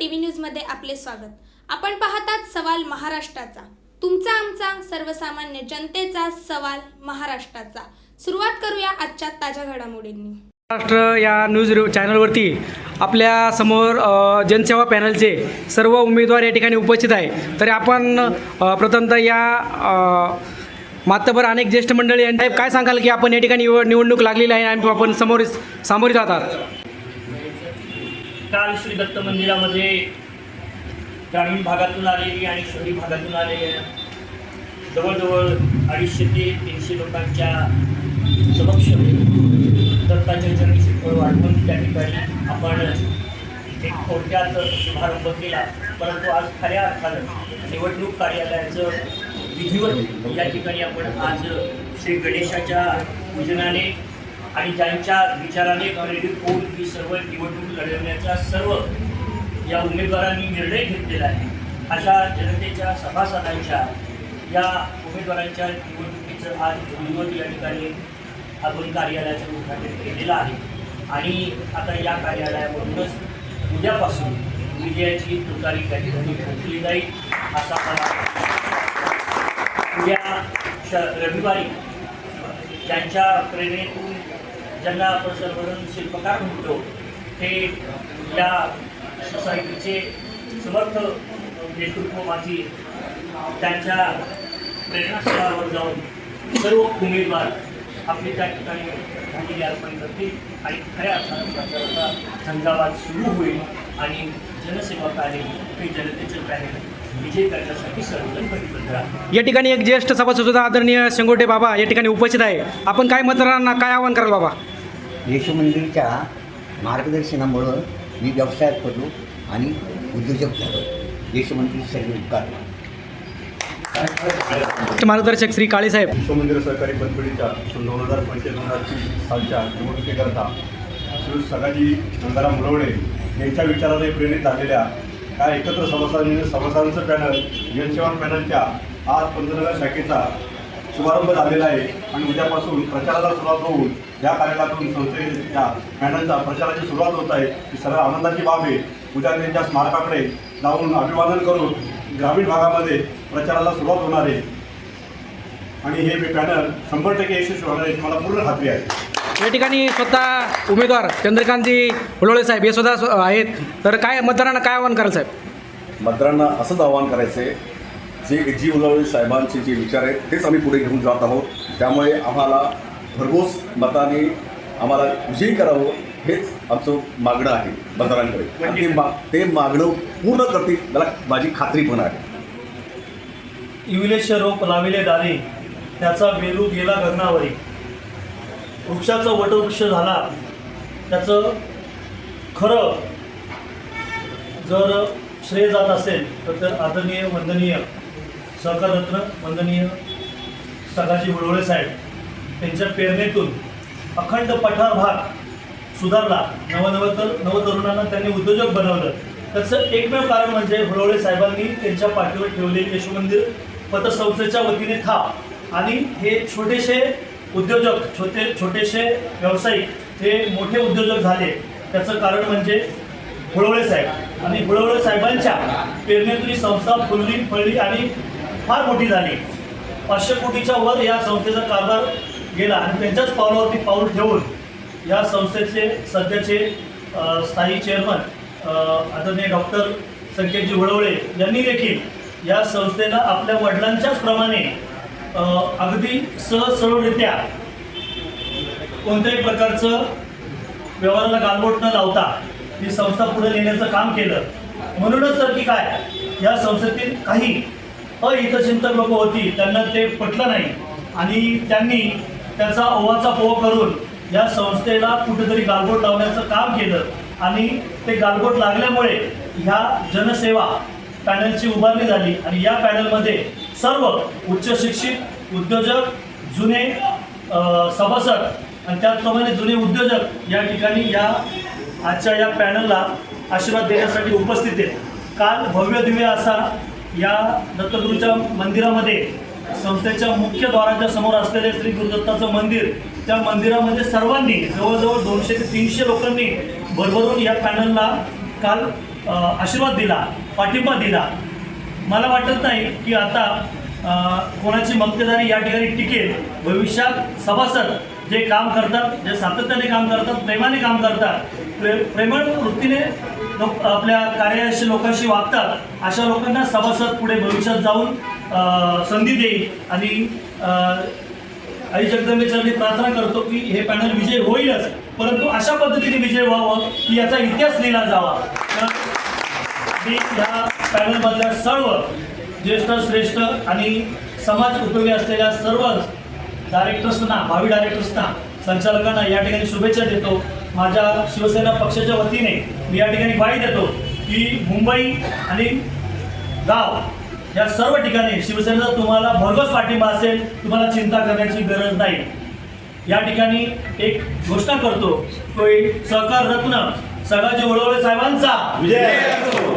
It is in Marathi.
टी व्ही न्यूजमध्ये आपले स्वागत. आपण पाहतात सवाल महाराष्ट्राचा. तुमचा आमचा सर्वसामान्य जनतेचा सवाल महाराष्ट्राचा. सुरुवात करूया आजच्या ताज्या घडामोडींनी. महाराष्ट्र या न्यूज चॅनलवरती आपल्यासमोर जनसेवा पॅनलचे सर्व उमेदवार या ठिकाणी उपस्थित आहे. तरी आपण प्रथमतः या मातबर अनेक ज्येष्ठ मंडळी यांनी काय सांगाल की आपण या ठिकाणी निवड निवडणूक लागलेली आहे आणि आपण समोर सामोरे जातात काल श्री दत्त मंदिरामध्ये ग्रामीण भागातून आलेली आणि शहरी भागातून आलेल्या जवळजवळ अडीचशे ते तीनशे लोकांच्या समक्ष दत्ताच्या चरणी फळ वाढवून त्या ठिकाणी आपण एक थोडक्यात शुभारंभ केला. परंतु आज खऱ्या अर्थानं निवडणूक कार्यालयाचं विधिवत या ठिकाणी आपण आज श्री गणेशाच्या पूजनाने आणि ज्यांच्या विचाराने प्रेरित होऊन ही सर्व निवडणूक लढवण्याचा सर्व या उमेदवारांनी निर्णय घेतलेला आहे अशा जनतेच्या सभासदांच्या या उमेदवारांच्या निवडणुकीचं आज विधिवत या ठिकाणी आपण कार्यालयाचं उद्घाटन केलेलं आहे. आणि आता या कार्यालयामधूनच उद्यापासून विजयाची तुतारी त्या ठिकाणी घेतली जाईल असा मला उद्या श रविवारी त्यांच्या प्रेरणेतून ज्यांना आपण सर्वजण शिल्पकार म्हणतो ते या सोसायटीचे समर्थ नेतृत्व माझी त्यांच्या प्रेरणास्थळावर जाऊन सर्व उमेदवार आपली त्या ठिकाणी झालेली अर्पण करतील आणि खऱ्या अर्थानं प्रचाराचा झंझावाद सुरू होईल आणि जनसेवा कार्य हे जनतेचं कार्य या ठिकाणी एक ज्येष्ठ सभासद सुद्धा आदरणीय शेंगोटे बाबा या ठिकाणी उपस्थित आहे. आपण काय मतदारांना काय आवाहन कराल बाबा? येशू मंदिरच्या मार्गदर्शनामुळं मी व्यवसायात पडलो आणि उद्योजक झालो. येशू मंदिर सर्व उपकार मार्गदर्शक श्री काळेसाहेब विश्वमंदिर सहकारी पतपेढीच्या सन दोन हजार पंचवीस दोन हजार तीस सालच्या निवडणुकीकरता श्री सगाजी गंगाराम मुरवणे यांच्या विचाराने प्रेरित झालेल्या या एकत्र सभासदांनी सभासदांचं पॅनल जनसेवा पॅनलच्या आज पंतनगर शाखेचा शुभारंभ झालेला आहे. आणि उद्यापासून प्रचाराला सुरुवात होऊन या कार्यक्रमातून संस्थेच्या पॅनलचा प्रचाराची सुरुवात होत आहे. ही सर्व आनंदाची बाब आहे. उद्या त्यांच्या स्मारकाकडे जाऊन अभिवादन करून ग्रामीण भागामध्ये प्रचाराला सुरुवात होणार आहे. आणि हे पॅनल शंभर टक्के यशस्वी होणार आहे मला पूर्ण खात्री आहे. या ठिकाणी स्वतः उमेदवार चंद्रकांतजी हुलोळे साहेब हे सुद्धा स्व- आहेत. तर काय मतदारांना काय आवाहन कराल साहेब? मतदारांना असंच आवाहन करायचं आहे जे जी उलावळे साहेबांचे जे विचार आहेत तेच आम्ही पुढे घेऊन जात आहोत. त्यामुळे आम्हाला भरघोस मताने आम्हाला विजयी करावं हेच आमचं मागणं आहे मतदारांकडे. आणि ते मा ते मागणं पूर्ण करतील मला माझी खात्री पण आहे. इविलेश रोप लाविले दारी त्याचा वेलू गेला गगनावरी. वृक्षाचा वटवृक्ष झाला त्याचं खरं जर श्रेय जात असेल तर तर आदरणीय वंदनीय सहकाररत्न वंदनीय सदाजी हुळवळे साहेब त्यांच्या प्रेरणेतून अखंड पठार भाग सुधारला. नवनवतर नवतरुणांना त्यांनी उद्योजक बनवलं. त्याचं एकमेव कारण म्हणजे हुळवळे साहेबांनी त्यांच्या पाठीवर ठेवलेले यशोमंदिर पतसंस्थेच्या वतीने थाप. आणि हे छोटेसे उद्योजक छोटे छोटेसे व्यावसायिक हे मोठे उद्योजक झाले. त्याचं कारण म्हणजे हुळवळे साहेब. आणि हुळवळे साहेबांच्या पेरणीतून ही संस्था फुलली फळली आणि फार मोठी झाली. पाचशे कोटीच्या वर या संस्थेचा कारभार गेला आणि त्यांच्याच पावलावरती पाऊल ठेवून या संस्थेचे सध्याचे स्थायी चेअरमन आदरणीय डॉक्टर संकेतजी हुळवळे यांनी देखील या संस्थेला आपल्या वडिलांच्याच प्रमाणे अगदी सहज सरळरित्या कोणत्याही प्रकारचं व्यवहाराला गालबोट न लावता ही संस्था पुढे नेण्याचं काम केलं. म्हणूनच तर की काय या संस्थेतील काही अहितचिंतक लोक होती त्यांना ते पटलं नाही. आणि त्यांनी त्याचा ओवाचा पोह करून या संस्थेला कुठेतरी गालबोट लावण्याचं काम केलं. आणि ते गालबोट लागल्यामुळे ह्या जनसेवा पॅनलची उभारणी झाली. आणि या पॅनलमध्ये सर्व उच्च शिक्षित उद्योजक जुने सभासद आणि त्याचप्रमाणे जुने उद्योजक या ठिकाणी या आजच्या या पॅनलला आशीर्वाद देण्यासाठी उपस्थित आहेत. काल भव्य दिव्य असा या दत्तगुरूच्या मंदिरामध्ये संस्थेच्या मुख्य द्वाराच्या समोर असलेले श्री गुरुदत्ताचं मंदिर त्या मंदिरामध्ये सर्वांनी जवळजवळ दोनशे ते तीनशे लोकांनी भरभरून या पॅनलला काल आशीर्वाद दिला पाठिंबा दिला. मला वाटत नाही की आता कोणाची मक्तेदारी या ठिकाणी टिकेल. भविष्यात सभासद जे काम करतात जे सातत्याने काम करतात प्रेमाने काम करतात प्रे प्रेमळ वृत्तीने लोक आपल्या कार्याशी लोकांशी वागतात अशा लोकांना सभासद पुढे भविष्यात जाऊन संधी देईल. आणि आई जगदंबेच्या मी प्रार्थना करतो की हे पॅनल विजय होईलच. परंतु अशा पद्धतीने विजय व्हावं की याचा इतिहास लिहिला जावा. की या पॅनलमधल्या सर्व ज्येष्ठ श्रेष्ठ आणि समाज उपयोगी असलेल्या सर्व डायरेक्टर्सना भावी डायरेक्टर्सना संचालकांना या ठिकाणी शुभेच्छा देतो. माझ्या शिवसेना पक्षाच्या वतीने मी या ठिकाणी ग्वाही देतो की मुंबई आणि गाव या सर्व ठिकाणी शिवसेनेचा तुम्हाला भरघोस पाठिंबा असेल तुम्हाला चिंता करण्याची गरज नाही. या ठिकाणी एक घोषणा करतो की सहकार रत्न सगळ्याचे वळवळे साहेबांचा. विजय!